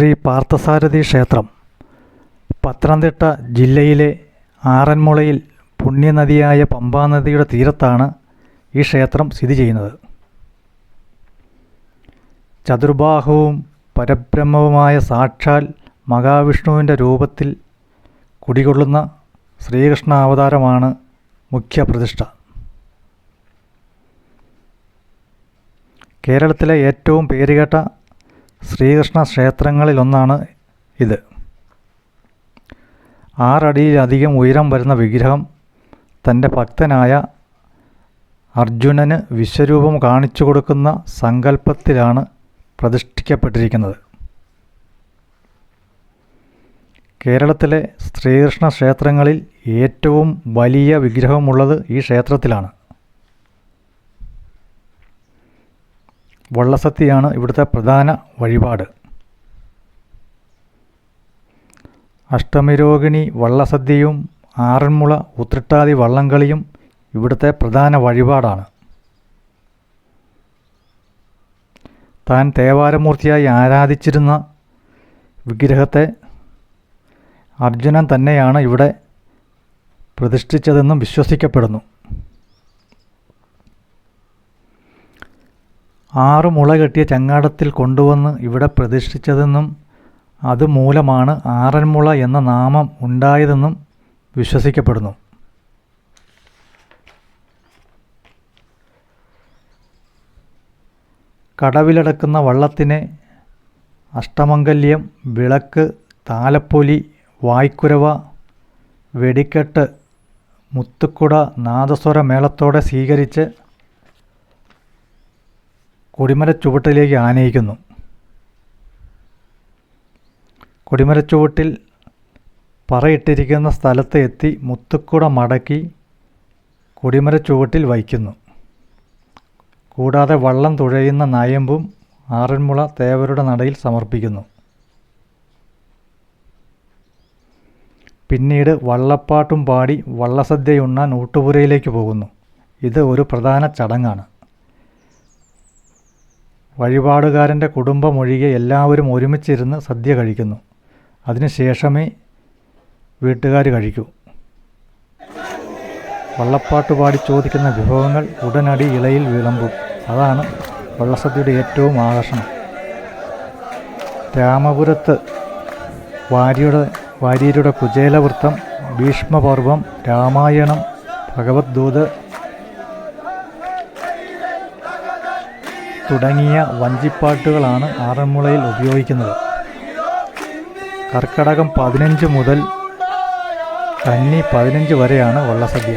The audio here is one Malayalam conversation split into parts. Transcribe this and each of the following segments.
ശ്രീ പാർത്ഥസാരഥി ക്ഷേത്രം പത്തനംതിട്ട ജില്ലയിലെ ആറന്മുളയിൽ പുണ്യനദിയായ പമ്പാനദിയുടെ തീരത്താണ് ഈ ക്ഷേത്രം സ്ഥിതി ചെയ്യുന്നത്. ചതുർബാഹുവും പരബ്രഹ്മവുമായ സാക്ഷാൽ മഹാവിഷ്ണുവിന്റെ രൂപത്തിൽ കുടികൊള്ളുന്ന ശ്രീകൃഷ്ണ അവതാരമാണ് മുഖ്യ പ്രതിഷ്ഠ കേരളത്തിലെ ഏറ്റവും പേരുകേട്ട ശ്രീകൃഷ്ണ ക്ഷേത്രങ്ങളിലൊന്നാണ് ഇത്. ആറടിയിലധികം ഉയരം വരുന്ന വിഗ്രഹം തന്റെ ഭക്തനായ അർജുനന് വിശ്വരൂപം കാണിച്ചു കൊടുക്കുന്ന സങ്കല്പത്തിലാണ് പ്രതിഷ്ഠിക്കപ്പെട്ടിരിക്കുന്നത്. കേരളത്തിലെ ശ്രീകൃഷ്ണ ക്ഷേത്രങ്ങളിൽ ഏറ്റവും വലിയ വിഗ്രഹമുള്ളത് ഈ ക്ഷേത്രത്തിലാണ്. വള്ളസദ്യയാണ് ഇവിടുത്തെ പ്രധാന വഴിപാട്. അഷ്ടമിരോഹിണി വള്ളസദ്യയും ആറന്മുള ഉത്രട്ടാതി വള്ളംകളിയും ഇവിടുത്തെ പ്രധാന വഴിപാടാണ്. താൻ തേവാരമൂർത്തിയായി ആരാധിച്ചിരുന്ന വിഗ്രഹത്തെ അർജുനൻ തന്നെയാണ് ഇവിടെ പ്രതിഷ്ഠിച്ചതെന്നും വിശ്വസിക്കപ്പെടുന്നു. ആറ് മുള കെട്ടിയ ചങ്ങാടത്തിൽ കൊണ്ടുവന്ന് ഇവിടെ പ്രതിഷ്ഠിച്ചതെന്നും അതുമൂലമാണ് ആറന്മുള എന്ന നാമം ഉണ്ടായതെന്നും വിശ്വസിക്കപ്പെടുന്നു. കടവിലടക്കുന്ന വള്ളത്തിനെ അഷ്ടമംഗല്യം വിളക്ക് താലപ്പൊലി വായ്ക്കുരവ വെടിക്കെട്ട് മുത്തുക്കുട നാദസ്വര മേളത്തോടെ സ്വീകരിച്ച് കൊടിമരച്ചുവട്ടിലേക്ക് ആനയിക്കുന്നു. കൊടിമരച്ചുവട്ടിൽ പറയിട്ടിരിക്കുന്ന സ്ഥലത്ത് എത്തി മുത്തുക്കുട മടക്കി കൊടിമരച്ചുവട്ടിൽ വയ്ക്കുന്നു. കൂടാതെ വള്ളം തുഴയുന്ന നയമ്പും ആറന്മുള തേവരുടെ നടയിൽ സമർപ്പിക്കുന്നു. പിന്നീട് വള്ളപ്പാട്ടും പാടി വള്ളസദ്യയുണ്ണാൻ ഊട്ടുപുരയിലേക്ക് പോകുന്നു. ഇത് ഒരു പ്രധാന ചടങ്ങാണ്. വഴിപാടുകാരന്റെ കുടുംബമൊഴികെ എല്ലാവരും ഒരുമിച്ചിരുന്ന് സദ്യ കഴിക്കുന്നു. അതിനുശേഷമേ വീട്ടുകാർ കഴിക്കൂ. വള്ളപ്പാട്ട് പാടി ചോദിക്കുന്ന വിഭവങ്ങൾ ഉടനടി ഇലയിൽ വിളമ്പും. അതാണ് വള്ളസദ്യയുടെ ഏറ്റവും ആകർഷണം. രാമപുരത്ത് വാര്യയുടെ വാര്യരുടെ കുചേലവൃത്തം ഭീഷ്മപർവം രാമായണം ഭഗവത്ദൂത് തുടങ്ങിയ വഞ്ചിപ്പാട്ടുകളാണ് ആറന്മുളയിൽ ഉപയോഗിക്കുന്നത്. കർക്കടകം പതിനഞ്ച് മുതൽ കന്നി പതിനഞ്ച് വരെയാണ് വള്ളസദ്യ.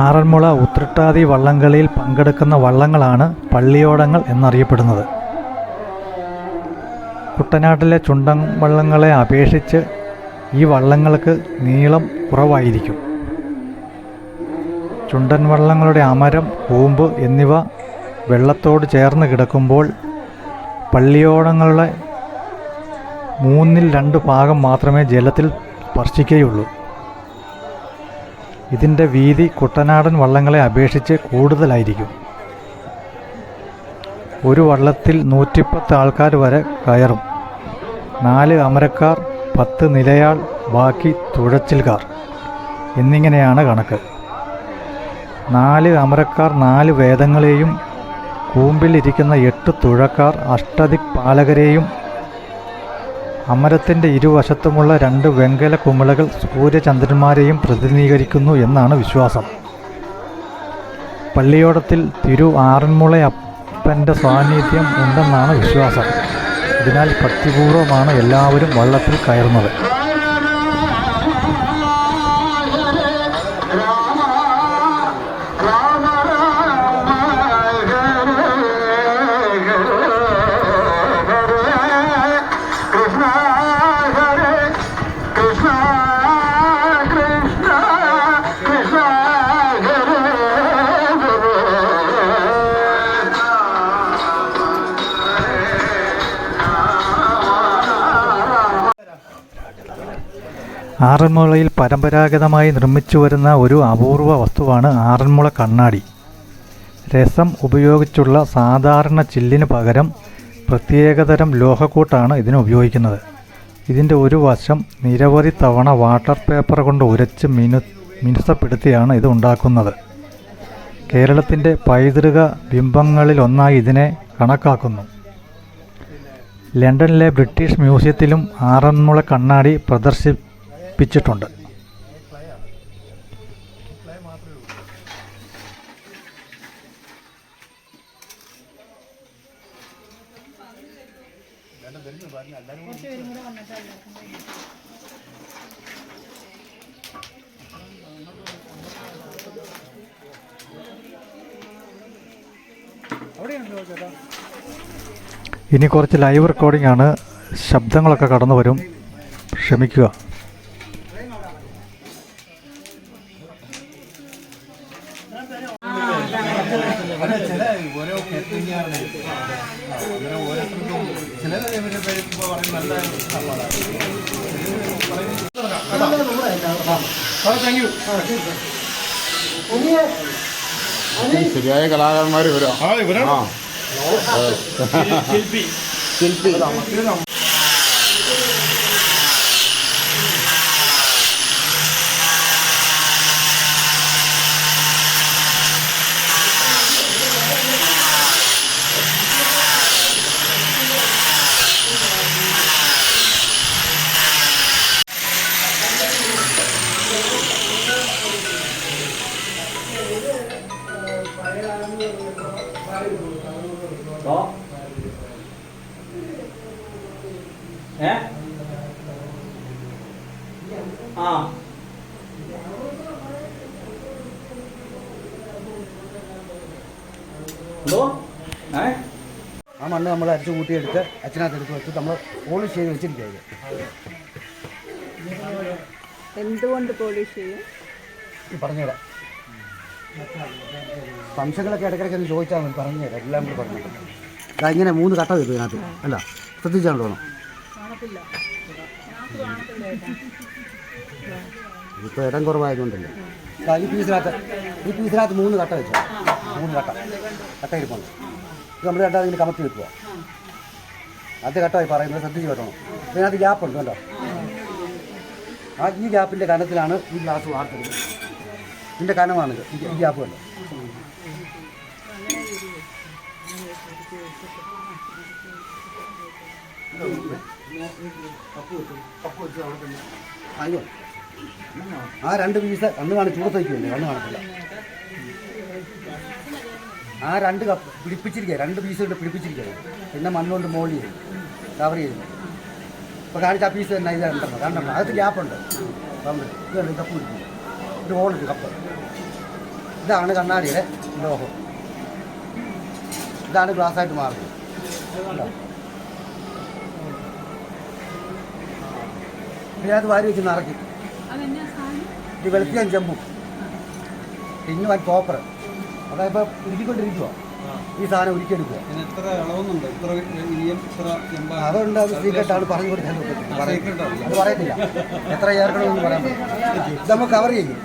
ആറന്മുള ഉത്രട്ടാതി വള്ളംകളിയിൽ പങ്കെടുക്കുന്ന വള്ളങ്ങളാണ് പള്ളിയോടങ്ങൾ എന്നറിയപ്പെടുന്നത്. കുട്ടനാട്ടിലെ ചുണ്ടൻ വള്ളങ്ങളെ അപേക്ഷിച്ച് ഈ വള്ളങ്ങൾക്ക് നീളം കുറവായിരിക്കും. ചുണ്ടൻ വള്ളങ്ങളുടെ അമരം കൂമ്പ് എന്നിവ വെള്ളത്തോട് ചേർന്ന് കിടക്കുമ്പോൾ പള്ളിയോടങ്ങളുടെ മൂന്നിൽ രണ്ട് ഭാഗം മാത്രമേ ജലത്തിൽ സ്പർശിക്കുകയുള്ളൂ. ഇതിന്റെ വീതി കുട്ടനാടൻ വള്ളങ്ങളെ അപേക്ഷിച്ച് കൂടുതലായിരിക്കും. ഒരു വള്ളത്തിൽ നൂറ്റിപ്പത്ത് ആൾക്കാർ വരെ കയറും. നാല് അമരക്കാർ പത്ത് നിലയാൾ ബാക്കി തുഴച്ചിൽക്കാർ എന്നിങ്ങനെയാണ് കണക്ക്. നാല് അമരക്കാർ നാല് വേദങ്ങളെയും കൂമ്പിലിരിക്കുന്ന എട്ട് തുഴക്കാർ അഷ്ടദിക് പാലകരെയും അമരത്തിന്റെ ഇരുവശത്തുമുള്ള രണ്ട് വെങ്കല കുമിളകൾ സൂര്യചന്ദ്രന്മാരെയും പ്രതിനിധീകരിക്കുന്നു എന്നാണ് വിശ്വാസം. പള്ളിയോടത്തിൽ തിരു ആറന്മുള അപ്പന്റെ സാന്നിധ്യം ഉണ്ടെന്നാണ് വിശ്വാസം. ഇതിനാൽ ഭക്തിപൂർവമാണ് എല്ലാവരും വള്ളത്തിൽ കയറുന്നത്. ആറന്മുളയിൽ പരമ്പരാഗതമായി നിർമ്മിച്ചു വരുന്ന ഒരു അപൂർവ വസ്തുവാണ് ആറന്മുള കണ്ണാടി. രസം ഉപയോഗിച്ചുള്ള സാധാരണ ചില്ലിന് പകരം പ്രത്യേകതരം ലോഹക്കൂട്ടാണ് ഇതിന് ഉപയോഗിക്കുന്നത്. ഇതിന്റെ ഒരു വശം നിരവധി തവണ വാട്ടർ പേപ്പർ കൊണ്ട് ഉരച്ച് മിനു മിനുസപ്പെടുത്തിയാണ് ഇത് ഉണ്ടാക്കുന്നത്. കേരളത്തിന്റെ പൈതൃക ബിംബങ്ങളിലൊന്നായി ഇതിനെ കണക്കാക്കുന്നു. ലണ്ടനിലെ ബ്രിട്ടീഷ് മ്യൂസിയത്തിലും ആറന്മുള കണ്ണാടി പ്രദർശിപ്പിച്ചിട്ടുണ്ട് ഇനി കുറച്ച് ലൈവ് റെക്കോർഡിംഗ് ആണ്. ശബ്ദങ്ങളൊക്കെ കടന്നു വരും ക്ഷമിക്കുക. കലാകാരന്മാർ ഇവരാ ആ ശില്പി. ആ. എന്തോ? ഏ? ആ മണ്ണ് നമ്മൾ അരച്ച് കൂട്ടിയെടുത്ത് അച്ഛനകത്ത് എടുത്ത് വെച്ച് നമ്മൾ പോളിഷ് ചെയ്ത് വെച്ചിരിക്കുക എന്തുകൊണ്ട് പോളിഷ് ചെയ്യും? പറഞ്ഞുതരാം. സംശയങ്ങളൊക്കെ ഇടയ്ക്കിടയ്ക്ക് ഒന്ന് ചോദിച്ചാൽ മതി പറഞ്ഞുതരാം. എല്ലാം കൂടി പറഞ്ഞു ഇതാ ഇങ്ങനെ മൂന്ന് കട്ട വരും ഇതിനകത്ത്. അല്ല ശ്രദ്ധിച്ചാൽ തോന്നും ഇപ്പോൾ ഇടം കുറവായതുകൊണ്ടല്ലേ? ഈ പീസിനകത്ത് ഈ പീസിനകത്ത് മൂന്ന് കട്ട വെച്ചോ. മൂന്ന് കട്ട. കട്ട ഇരിപ്പുണ്ട്. ഇത് നമ്മൾ രണ്ടാമത് ഇങ്ങനെ കമത്തി വെക്കുക അത് കട്ടായി പറയുന്നത് ശ്രദ്ധിച്ച് കേട്ടോ ഇതിനകത്ത് ഗ്യാപ്പുണ്ട് കണ്ടോ ആ ഈ ഗ്യാപ്പിന്റെ കനത്തിലാണ് ഈ ഗ്ലാസ് വാർത്തത് ഇതിന്റെ കനമാണിത്. ഈ ഗ്യാപ്പ് കണ്ടോ? അയ്യോ ആ രണ്ട് പീസ് കണ്ണ് കാണിച്ച് ചൂട് വയ്ക്കുമല്ലേ കണ്ണ് കാണത്തില്ല. ആ രണ്ട് കപ്പ് പിടിപ്പിച്ചിരിക്കുക. രണ്ട് പീസ് കൊണ്ട് പിടിപ്പിച്ചിരിക്കുക പിന്നെ മണ്ണുകൊണ്ട് മോളി ചെയ്യും. കവർ ചെയ്യുന്നു ഇപ്പോൾ കാണിച്ച ആ പീസ് തന്നെ ഇത് രണ്ടെണ്ണം. രണ്ടെണ്ണം. അകത്ത് ഗ്യാപ്പുണ്ട് ഇതുണ്ട് ഇത് കപ്പ് പിടിക്കും. ഒരു ഹോളുണ്ട് കപ്പ്. ഇതാണ് കണ്ണാടിയുടെ ലോഹം. ഇതാണ് ഗ്ലാസ് ആയിട്ട് മാറുന്നത്. പിന്നെ അത് വാരി വെച്ച് നിറയ്ക്കും. ഇത് വെളുത്തിയാൻ ചെമ്പും. പിന്നെ വൻ കോപ്പർ അതായത് ഇപ്പോൾ ഉരുക്കിക്കൊണ്ടിരിക്കുക ഈ സാധനം ഉരുക്കിയെടുക്കുക അതുകൊണ്ട് അത് സീക്രട്ടാണ് പറഞ്ഞു കൊടുക്കാൻ അത് പറയത്തില്ല. എത്ര ചേർക്കണമെന്ന് പറയാൻ പറ്റും ഇത് നമുക്ക് കവർ ചെയ്യും.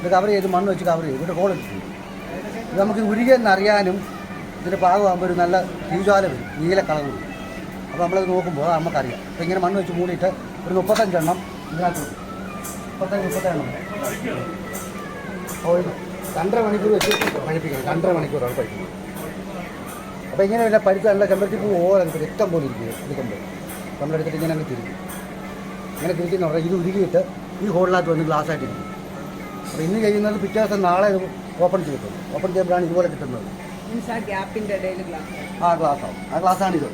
ഇത് കവർ ചെയ്ത് മണ്ണ് വെച്ച് കവർ ചെയ്യും. ഇവിടെ കോളെടുത്തു ഇത് നമുക്ക് ഉരുകിയെന്ന് അറിയാനും ഇതിന്റെ പാകമാകുമ്പോൾ ഒരു നല്ല തീജ്വാല വരും. നീല കളർ വരും. അപ്പോൾ നമ്മളത് നോക്കുമ്പോൾ അത് നമുക്കറിയാം. അപ്പോൾ ഇങ്ങനെ മണ്ണ് വെച്ച് മൂടിയിട്ട് ഒരു മുപ്പത്തഞ്ചെണ്ണം ഇതിനകത്ത് മുപ്പത്തെണ്ണം ഓയിൽ രണ്ടര മണിക്കൂർ വെച്ച് പഴിപ്പിക്കണം രണ്ടര മണിക്കൂറാണ് പഴിക്കുന്നത് അപ്പോൾ ഇങ്ങനെ വല്ല പരിച്ച് നല്ല ചെമ്പരത്തി പൂ ഓരോ രക്തം പോലെ ഇരിക്കുക എടുക്കുമ്പോൾ നമ്മളെടുത്തിട്ട് ഇങ്ങനെ അങ്ങ് തിരിക്കും. ഇങ്ങനെ തിരിക്കുന്ന പറഞ്ഞാൽ ഇത് ഉരുകിയിട്ട് ഈ ഹോളിനകത്ത് വന്ന് ഗ്ലാസ് ആയിട്ട് ഇരിക്കും. അപ്പോൾ ഇന്ന് കഴിയുന്നത് പിറ്റേ ദിവസം നാളെ ഇത് ഓപ്പൺ ചെയ്യും ഓപ്പൺ ചെയ്യുമ്പോഴാണ് ഇതുപോലെ കിട്ടുന്നത്. ആ ഗ്യാപ്പിന്റെ ആവും. ഗ്ലാസ് ആ ഗ്ലാസ്സാണിത്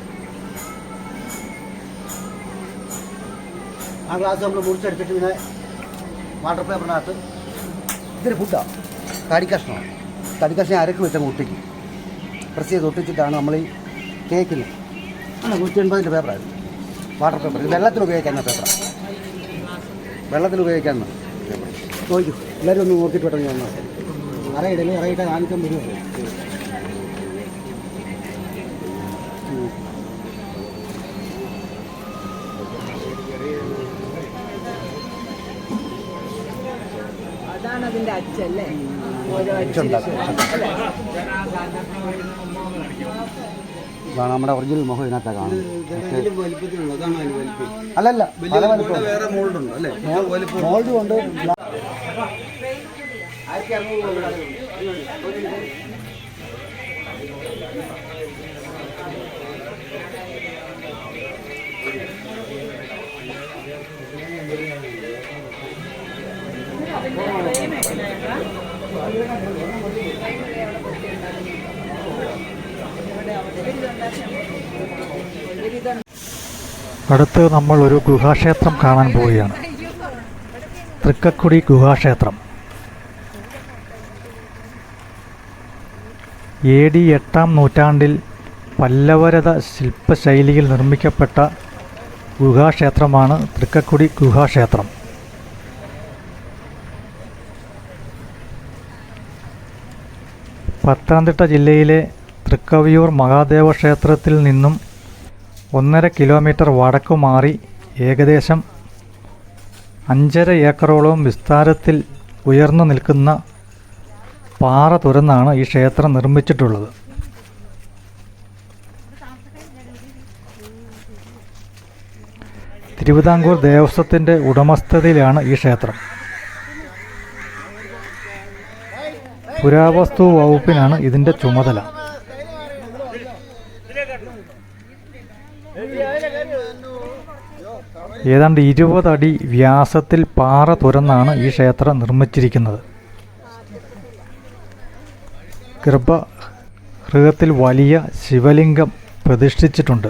ആ ഗ്ലാസ് നമ്മൾ മുറിച്ചെടുത്തിട്ട് പിന്നെ വാട്ടർ പേപ്പറിനകത്ത് ഇതൊരു ഫുഡാണ് തടിക്കഷ്ണമാണ് തടിക്കഷ്ണം അരക്ക് വെച്ച ഒട്ടിക്കും പ്രസ് ചെയ്ത് ഒട്ടിച്ചിട്ടാണ് നമ്മൾ ഈ കേക്കിന്. നൂറ്റി എൺപതിന്റെ പേപ്പറായിരുന്നു. Water paper. ഇത് വെള്ളത്തിൽ ഉപയോഗിക്കാവുന്ന പേപ്പറാണ് വെള്ളത്തിൽ ഉപയോഗിക്കാവുന്ന പേപ്പർ ചോദിക്കും. എല്ലാവരും ഒന്ന് നോക്കിയിട്ട് പെട്ടെന്ന് ഞാൻ അറയിടൽ അറിയിട്ട് കാണിക്കാൻ വരുമല്ലോ അതിന്റെ അച്ഛല്ലേ? ഓരോ ഇതാണ് നമ്മുടെ ഒറിജിനൽ മുഖം ഇതിനകത്താണ് കാണുന്നത്. അല്ലല്ല പല വലിയ വലിപ്പം. മോൾഡ് അടുത്ത് നമ്മൾ ഒരു ഗുഹാക്ഷേത്രം കാണാൻ പോവുകയാണ്. തൃക്കക്കുടി ഗുഹാക്ഷേത്രം. എ ഡി എട്ടാം നൂറ്റാണ്ടിൽ പല്ലവരത ശില്പശൈലിയിൽ നിർമ്മിക്കപ്പെട്ട ഗുഹാക്ഷേത്രമാണ് തൃക്കക്കുടി ഗുഹാക്ഷേത്രം. പത്തനംതിട്ട ജില്ലയിലെ തൃക്കവിയൂർ മഹാദേവ ക്ഷേത്രത്തിൽ നിന്നും ഒന്നര കിലോമീറ്റർ വടക്കു മാറി ഏകദേശം അഞ്ചര ഏക്കറോളം വിസ്താരത്തിൽ ഉയർന്നു നിൽക്കുന്ന പാറ തുരന്നാണ് ഈ ക്ഷേത്രം നിർമ്മിച്ചിട്ടുള്ളത്. തിരുവിതാംകൂർ ദേവസ്വത്തിന്റെ ഉടമസ്ഥതയിലാണ് ഈ ക്ഷേത്രം. പുരാവസ്തു വകുപ്പിനാണ് ഇതിന്റെ ചുമതല. ഏതാണ്ട് ഇരുപത് അടി വ്യാസത്തിൽ പാറ തുരന്നാണ് ഈ ക്ഷേത്രം നിർമ്മിച്ചിരിക്കുന്നത്. ഗർഭഗൃഹത്തിൽ വലിയ ശിവലിംഗം പ്രതിഷ്ഠിച്ചിട്ടുണ്ട്.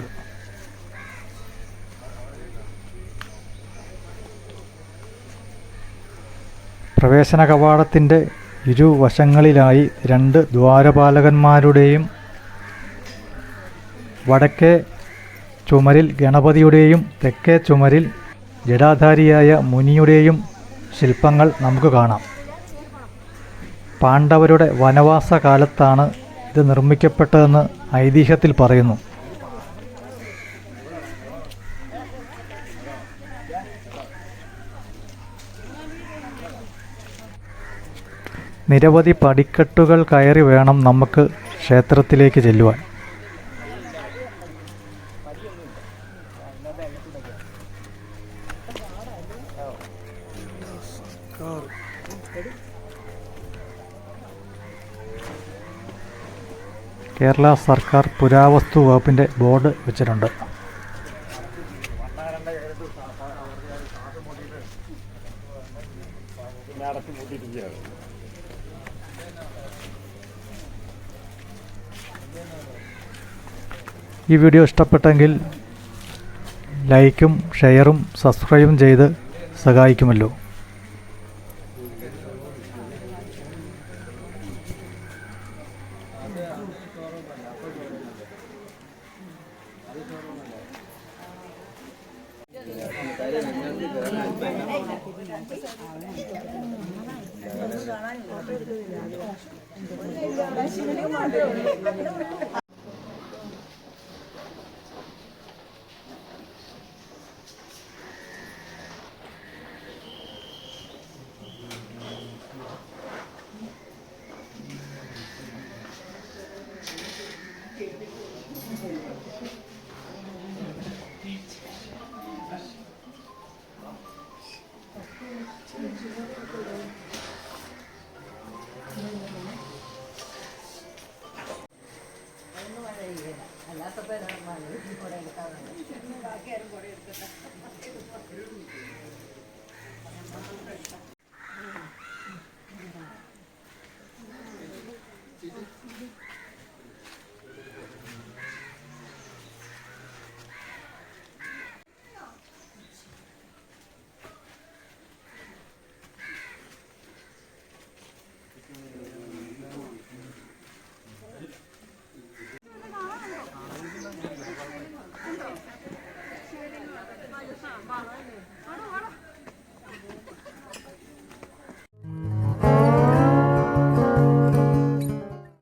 പ്രവേശന കവാടത്തിന്റെ ഇരുവശങ്ങളിലായി രണ്ട് ദ്വാരപാലകന്മാരുടെയും വടക്കേ ചുമരിൽ ഗണപതിയുടെയും തെക്കേ ചുമരിൽ ജടാധാരിയായ മുനിയുടെയും ശില്പങ്ങൾ നമുക്ക് കാണാം. പാണ്ഡവരുടെ വനവാസ കാലത്താണ് ഇത് നിർമ്മിക്കപ്പെട്ടതെന്ന് ഐതിഹ്യത്തിൽ പറയുന്നു. നിരവധി പടിക്കെട്ടുകൾ കയറി വേണം നമുക്ക് ക്ഷേത്രത്തിലേക്ക് ചെല്ലുവാൻ. കേരള സർക്കാർ പുരാവസ്തു വകുപ്പിന്റെ ബോർഡ് വെച്ചിട്ടുണ്ട്. ഈ വീഡിയോ ഇഷ്ടപ്പെട്ടെങ്കിൽ ലൈക്കും ഷെയറും സബ്സ്ക്രൈബും ചെയ്ത് സഹായിക്കുമല്ലോ.